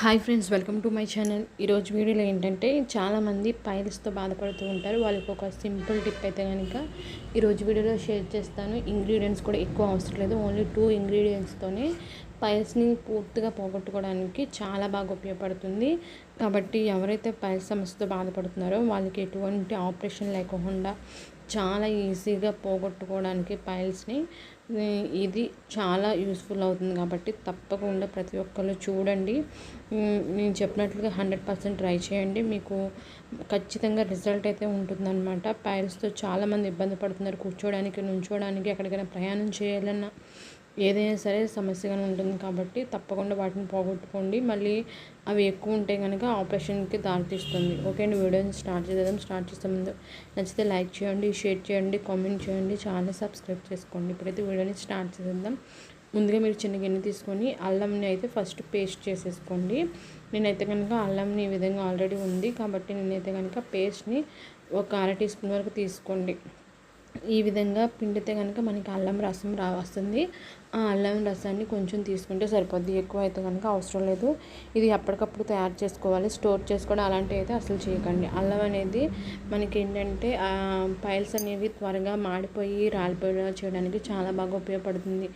Hi friends welcome to my channel ఈరోజు వీడియోలో ఏంటంటే చాలామంది పైల్స్తో బాధపడుతూ ఉంటారు. వాళ్ళకి ఒక సింపుల్ టిప్ అయితే కనుక ఈరోజు వీడియోలో షేర్ చేస్తాను. ఇంగ్రీడియంట్స్ కూడా ఎక్కువ అవసరం లేదు. ఓన్లీ టూ ఇంగ్రీడియంట్స్తోనే పైల్స్ని పూర్తిగా పోగొట్టుకోవడానికి చాలా బాగా ఉపయోగపడుతుంది. కాబట్టి ఎవరైతే పైల్స్ సమస్యతో బాధపడుతున్నారో వాళ్ళకి ఎటువంటి ఆపరేషన్ లేకుండా చాలా ఈజీగా పోగొట్టుకోవడానికి పైల్స్ని ఇది చాలా యూస్ఫుల్ అవుతుంది కాబట్టి తప్పకుండా ప్రతి ఒక్కరు చూడండి. నేను చెప్పినట్లుగా హండ్రెడ్ పర్సెంట్ ట్రై చేయండి. మీకు ఖచ్చితంగా రిజల్ట్ అయితే ఉంటుందన్నమాట. పైల్స్తో చాలామంది ఇబ్బంది పడుతున్నారు. కూర్చోడానికి నుంచోడానికి ఎక్కడికైనా ప్రయాణం చేయాలన్నా. ఏదైనా సరే సమస్యగానే ఉంటుంది కాబట్టి తప్పకుండా వాటిని పోగొట్టుకోండి. మళ్ళీ అవి ఎక్కువ ఉంటే కనుక ఆపరేషన్కి దారితీస్తుంది. ఓకే అండి వీడియోని స్టార్ట్ చేద్దాం. స్టార్ట్ చేసే ముందు నచ్చితే లైక్ చేయండి షేర్ చేయండి కామెంట్ చేయండి ఛానల్ సబ్స్క్రైబ్ చేసుకోండి. ఇప్పుడైతే వీడియోని స్టార్ట్ చేద్దాం. ముందుగా మీరు చిన్న గిన్నె తీసుకొని అల్లంని అయితే ఫస్ట్ పేస్ట్ చేసేసుకోండి. నేనైతే కనుక అల్లంని ఈ విధంగా ఆల్రెడీ ఉంది కాబట్టి నేనైతే కనుక పేస్ట్ని ఒక అర టీ స్పూన్ వరకు తీసుకోండి. ఈ విధంగా పిండితే కనుక మనకి అల్లం రసం రా వస్తుంది. ఆ అల్లం రసాన్ని కొంచెం తీసుకుంటే సరిపోద్ది. ఎక్కువ అయితే కనుక అవసరం లేదు. ఇది ఎప్పటికప్పుడు తయారు చేసుకోవాలి. స్టోర్ చేసుకోవడం అలాంటివి అయితే అసలు చేయకండి. అల్లం అనేది మనకి ఏంటంటే పైల్స్ అనేవి త్వరగా మాడిపోయి రాలిపోయేలా చేయడానికి చాలా బాగా ఉపయోగపడుతుంది.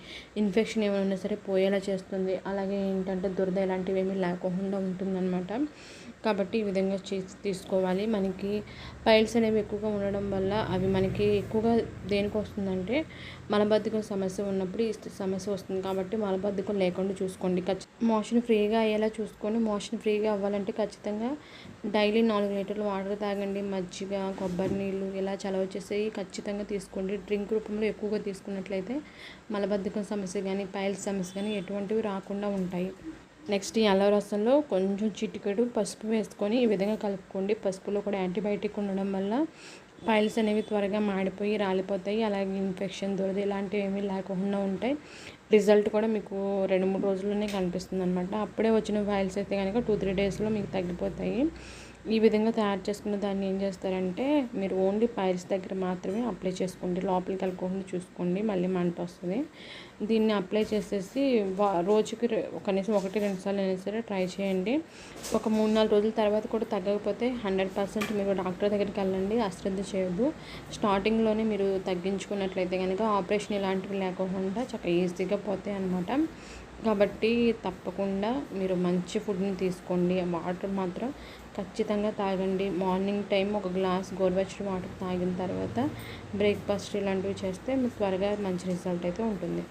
ఇన్ఫెక్షన్ ఏమైనా సరే పోయేలా చేస్తుంది. అలాగే ఏంటంటే దురద ఇలాంటివి ఏమీ లేకుండా ఉంటుందన్నమాట. కాబట్టి ఈ విధంగా చేసి తీసుకోవాలి. మనకి పైల్స్ అనేవి ఎక్కువగా ఉండడం వల్ల అవి మనకి ఎక్కువ ఎక్కువగా దేనికి వస్తుందంటే మలబద్ధకం సమస్య ఉన్నప్పుడు ఈ సమస్య వస్తుంది కాబట్టి మలబద్ధకం లేకుండా చూసుకోండి. మోషన్ ఫ్రీగా అయ్యేలా చూసుకొని మోషన్ ఫ్రీగా అవ్వాలంటే ఖచ్చితంగా డైలీ నాలుగు లీటర్లు వాటర్ తాగండి. మజ్జిగ కొబ్బరి నీళ్ళు ఇలా చలవ చేసేవి ఖచ్చితంగా తీసుకోండి. డ్రింక్ రూపంలో ఎక్కువగా తీసుకున్నట్లయితే మలబద్ధకం సమస్య కానీ పైల్స్ సమస్య కానీ ఎటువంటివి రాకుండా ఉంటాయి. నెక్స్ట్ ఈ అల్లం రసంలో కొంచెం చిటికెడు పసుపు వేసుకొని ఈ విధంగా కలుపుకోండి. పసుపులో కూడా యాంటీబయాటిక్ ఉండడం వల్ల పైల్స్ అనేవి త్వరగా మాడిపోయి రాలిపోతాయి. అలాగే ఇన్ఫెక్షన్ దొరద ఇలాంటివి ఏమీ లేకుండా ఉంటాయి. రిజల్ట్ కూడా మీకు రెండు మూడు రోజుల్లోనే కనిపిస్తుంది అనమాట అప్పుడే వచ్చిన ఫైల్స్ అయితే కనుక టూ త్రీ డేస్లో మీకు తగ్గిపోతాయి. ఈ విధంగా తయారు చేసుకున్న దాన్ని ఏం చేస్తారంటే మీరు ఓన్లీ పైల్స్ దగ్గర మాత్రమే అప్లై చేసుకోండి. లోపలికి వెళ్ళకుండా చూసుకోండి. మళ్ళీ మంట వస్తుంది. దీన్ని అప్లై చేసేసి రోజుకి కనీసం ఒకటి రెండు సార్లు అయినా సరే ట్రై చేయండి. ఒక మూడు నాలుగు రోజుల తర్వాత కూడా తగ్గకపోతే హండ్రెడ్ పర్సెంట్ మీరు డాక్టర్ దగ్గరికి వెళ్ళండి. అశ్రద్ధ చేయొద్దు. స్టార్టింగ్లోనే మీరు తగ్గించుకున్నట్లయితే కనుక ఆపరేషన్ ఇలాంటివి లేకుండా చక్కగా ఈజీగా పోతాయి అనమాట కాబట్టి తప్పకుండా మీరు మంచి ఫుడ్ని తీసుకోండి. వాటర్ మాత్రం ఖచ్చితంగా తాగండి. మార్నింగ్ టైం ఒక గ్లాస్ గోరువెచ్చని వాటర్ తాగిన తర్వాత బ్రేక్ఫాస్ట్ ఇలాంటివి చేస్తే మీకు త్వరగా మంచి రిజల్ట్ అయితే ఉంటుంది.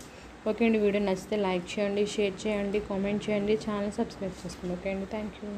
ఓకే అండి వీడియో నచ్చితే లైక్ చేయండి షేర్ చేయండి కామెంట్ చేయండి ఛానల్ సబ్స్క్రైబ్ చేసుకోండి. ఓకే అండి థ్యాంక్ యూ.